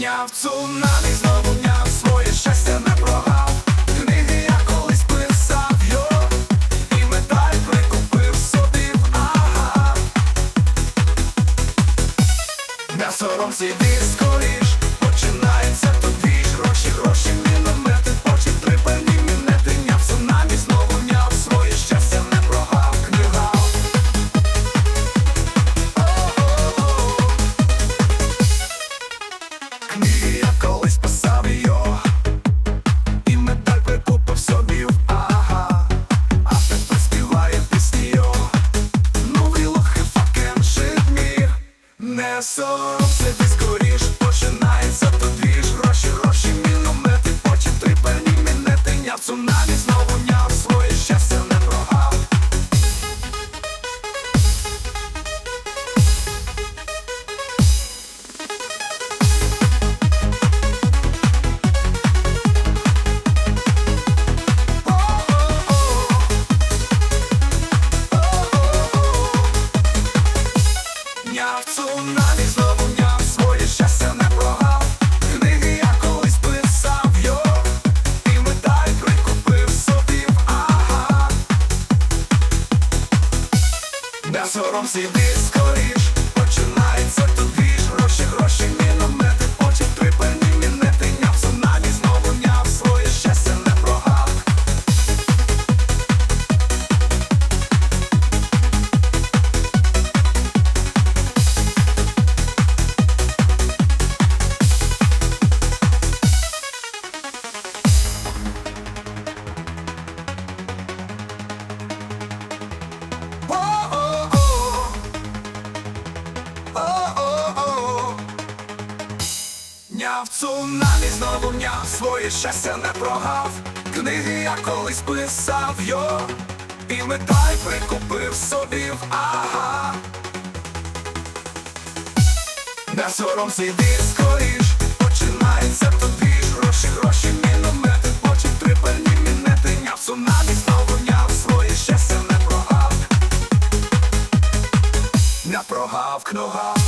підняв цунами знову дняв своє щастя не прогав. Книги я колись писав, йо, і медаль прикупив собі, ага. so сором сиди підняв, цунамі знову м'яв, своє щастя не прогав, книги я колись писав, йо, і метай прикупив собі в ага. Не сором йди скоріш, починається тобі ж. Гроші, гроші, міномети, очі трипальні мінети, няв цунамі знову няв, своє щастя не прогав, не прогав кнога.